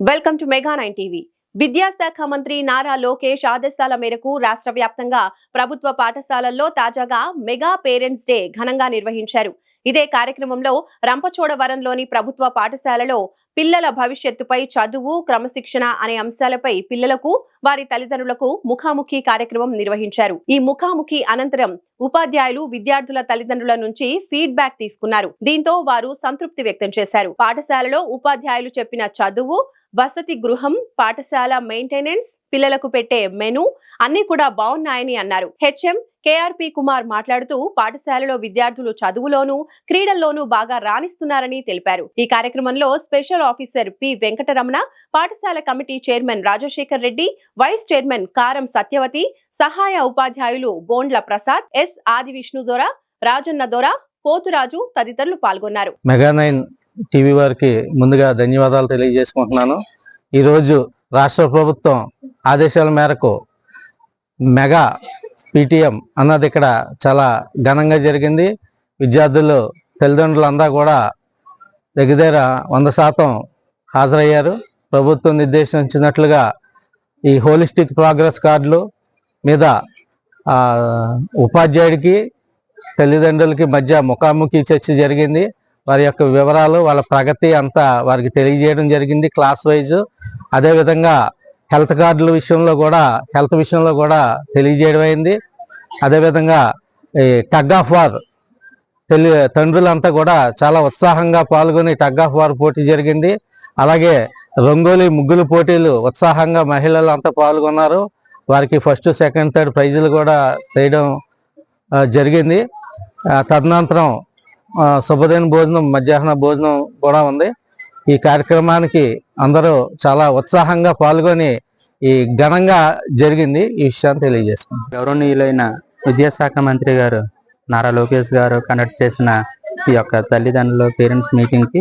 Welcome to Mega nine TV. విద్యాశాఖ మంత్రి నారా లోకేష్ ఆదేశాల మేరకు రాష్ట్ర వ్యాప్తంగా ప్రభుత్వ పాఠశాలల్లో తాజాగా మెగా పేరెంట్స్ డే ఘనంగా నిర్వహించారు. ఇదే కార్యక్రమంలో రంపచోడవరంలోని ప్రభుత్వ పాఠశాలలో పిల్లల భవిష్యత్తుపై చదువు క్రమశిక్షణ అనే అంశాలపై పిల్లలకు వారి తల్లిదండ్రులకు ముఖాముఖి కార్యక్రమం నిర్వహించారు. ఈ ముఖాముఖి అనంతరం ఉపాధ్యాయులు విద్యార్థుల తల్లిదండ్రుల నుంచి ఫీడ్బ్యాక్ తీసుకున్నారు. దీంతో వారు సంతృప్తి వ్యక్తం చేశారు. పాఠశాలలో ఉపాధ్యాయులు చెప్పిన చదువు వసతి గృహం పాఠశాల మెయింటెనెన్స్ పిల్లలకు పెట్టే మెను అన్ని కూడా బాగున్నాయని అన్నారు. హెచ్ఎం కేఆర్పి కుమార్ మాట్లాడుతూ పాఠశాలలో విద్యార్థులు చదువులోనూ క్రీడల్లోనూ బాగా రాణిస్తున్నారని తెలిపారు. ఈ కార్యక్రమంలో స్పెషల్ ఆఫీసర్ పి వెంకటరమణ పాఠశాల committee chairman Rajasekhar Reddy vice chairman Karam Satyavathi సహాయ ఉపాధ్యాయులు బోండ్ల ప్రసాద్ ఎస్. ఆది విష్ణు దొర రాజన్న దొర పోతురాజు తదితరులు పాల్గొన్నారు. మెగా నైన్ టీవీ వారికి ముందుగా ధన్యవాదాలు తెలియజేసుకుంటున్నాను. ఈరోజు రాష్ట్ర ప్రభుత్వం ఆదేశాల మేరకు మెగా పీటీఎం అన్నది ఇక్కడ చాలా ఘనంగా జరిగింది. విద్యార్థులు తల్లిదండ్రులందరూ కూడా దగ్గర వంద శాతం హాజరయ్యారు. ప్రభుత్వం నిర్దేశించినట్లుగా ఈ హోలిస్టిక్ ప్రోగ్రెస్ కార్డులు మీద ఉపాధ్యాయుడికి తల్లిదండ్రులకి మధ్య ముఖాముఖి చర్చ జరిగింది. వారి యొక్క వివరాలు వాళ్ళ ప్రగతి అంతా వారికి తెలియజేయడం జరిగింది క్లాస్ వైజ్. అదేవిధంగా హెల్త్ కార్డుల విషయంలో కూడా హెల్త్ విషయంలో కూడా తెలియజేయడం అయింది. అదేవిధంగా ఈ టగ్ ఆఫ్ వార్ తెలి తండ్రులంతా కూడా చాలా ఉత్సాహంగా పాల్గొని టగ్ ఆఫ్ వార్ పోటీ జరిగింది. అలాగే రంగోలీ ముగ్గులు పోటీలు ఉత్సాహంగా మహిళలు అంతా పాల్గొన్నారు. వారికి ఫస్ట్ సెకండ్ థర్డ్ ప్రైజులు కూడా వేయడం జరిగింది. తదనంతరం శుభదైన శుభదిన భోజనం మధ్యాహ్న భోజనం కూడా ఉంది. ఈ కార్యక్రమానికి అందరూ చాలా ఉత్సాహంగా పాల్గొని ఈ ఘనంగా జరిగింది. ఈ విషయాన్ని తెలియజేస్తున్నాం గౌరవనీయులైన విద్యాశాఖ మంత్రి గారు నారా లోకేష్ గారు కండక్ట్ చేసిన ఈ యొక్క తల్లిదండ్రుల పేరెంట్స్ మీటింగ్కి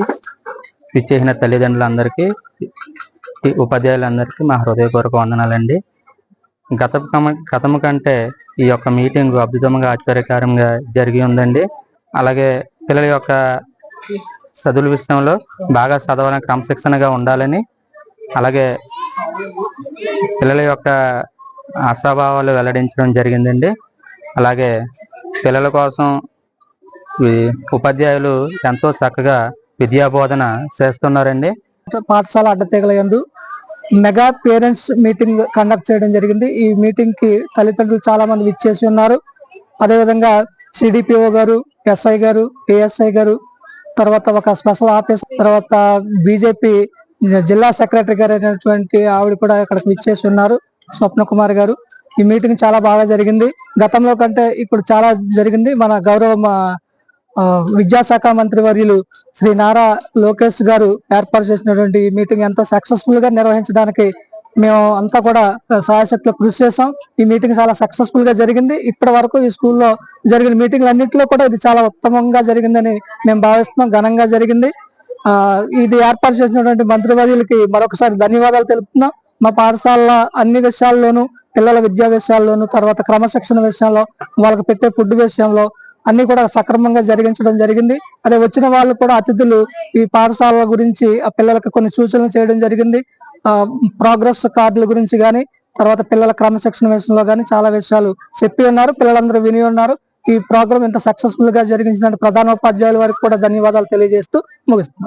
విచ్చేసిన తల్లిదండ్రులందరికీ ఉపాధ్యాయులందరికీ మా హృదయపూర్వక వందనాలండి. గత గతము కంటే ఈ యొక్క మీటింగ్ అద్భుతంగా ఆశ్చర్యకరంగా జరిగి ఉందండి. అలాగే పిల్లల యొక్క చదువుల విషయంలో బాగా చదవాలని క్రమశిక్షణగా ఉండాలని అలాగే పిల్లల యొక్క ఆశాభావాలు వెల్లడించడం జరిగిందండి. అలాగే పిల్లల కోసం ఉపాధ్యాయులు ఎంతో చక్కగా విద్యా బోధన చేస్తున్నారండి. పాఠశాల అడ్డతీగల ఎందు మెగా పేరెంట్స్ మీటింగ్ కండక్ట్ చేయడం జరిగింది. ఈ మీటింగ్కి తల్లిదండ్రులు చాలా మంది విచ్చేసి ఉన్నారు. అదేవిధంగా సిడిపిఓ గారు ఎస్ఐ గారు ఏఎస్ఐ గారు తర్వాత ఒక స్పెషల్ ఆఫీస్ తర్వాత బీజేపీ జిల్లా సెక్రటరీ గారు అయినటువంటి ఆవిడ కూడా ఇక్కడికి విచ్చేసి ఉన్నారు. స్వప్న కుమార్ గారు. ఈ మీటింగ్ చాలా బాగా జరిగింది. గతంలో కంటే ఇప్పుడు చాలా జరిగింది. మన గౌరవ విద్యాశాఖ మంత్రి వర్యులు శ్రీ నారా లోకేష్ గారు ఏర్పాటు చేసినటువంటి ఈ మీటింగ్ ఎంతో సక్సెస్ఫుల్గా నిర్వహించడానికి మేము అంతా కూడా సహాయశక్తిలో కృషి చేసాం ఈ మీటింగ్ చాలా సక్సెస్ఫుల్గా జరిగింది. ఇప్పటి వరకు ఈ స్కూల్లో జరిగిన మీటింగ్లు అన్నింటిలో కూడా ఇది చాలా ఉత్తమంగా జరిగిందని మేము భావిస్తున్నాం. ఘనంగా జరిగింది. ఇది ఏర్పాటు చేసినటువంటి మంత్రివర్యులకి మరొకసారి ధన్యవాదాలు తెలుపుతున్నాం. మా పాఠశాల అన్ని విషయాల్లోనూ పిల్లల విద్యా విషయాల్లోనూ తర్వాత క్రమశిక్షణ విషయంలో వాళ్ళకి పెట్టే ఫుడ్ విషయంలో అన్ని కూడా సక్రమంగా జరిగించడం జరిగింది. అదే వచ్చిన వాళ్ళు కూడా అతిథులు ఈ పాఠశాలల గురించి ఆ పిల్లలకు కొన్ని సూచనలు చేయడం జరిగింది. ఆ ప్రోగ్రెస్ కార్డుల గురించి కానీ తర్వాత పిల్లల క్రమశిక్షణ విషయంలో కానీ చాలా విషయాలు చెప్పి ఉన్నారు. పిల్లలందరూ విని ఉన్నారు. ఈ ప్రోగ్రామ్ ఇంత సక్సెస్ఫుల్గా జరిగించిన ప్రధానోపాధ్యాయుల వారికి కూడా ధన్యవాదాలు తెలియజేస్తూ ముగిస్తున్నాం.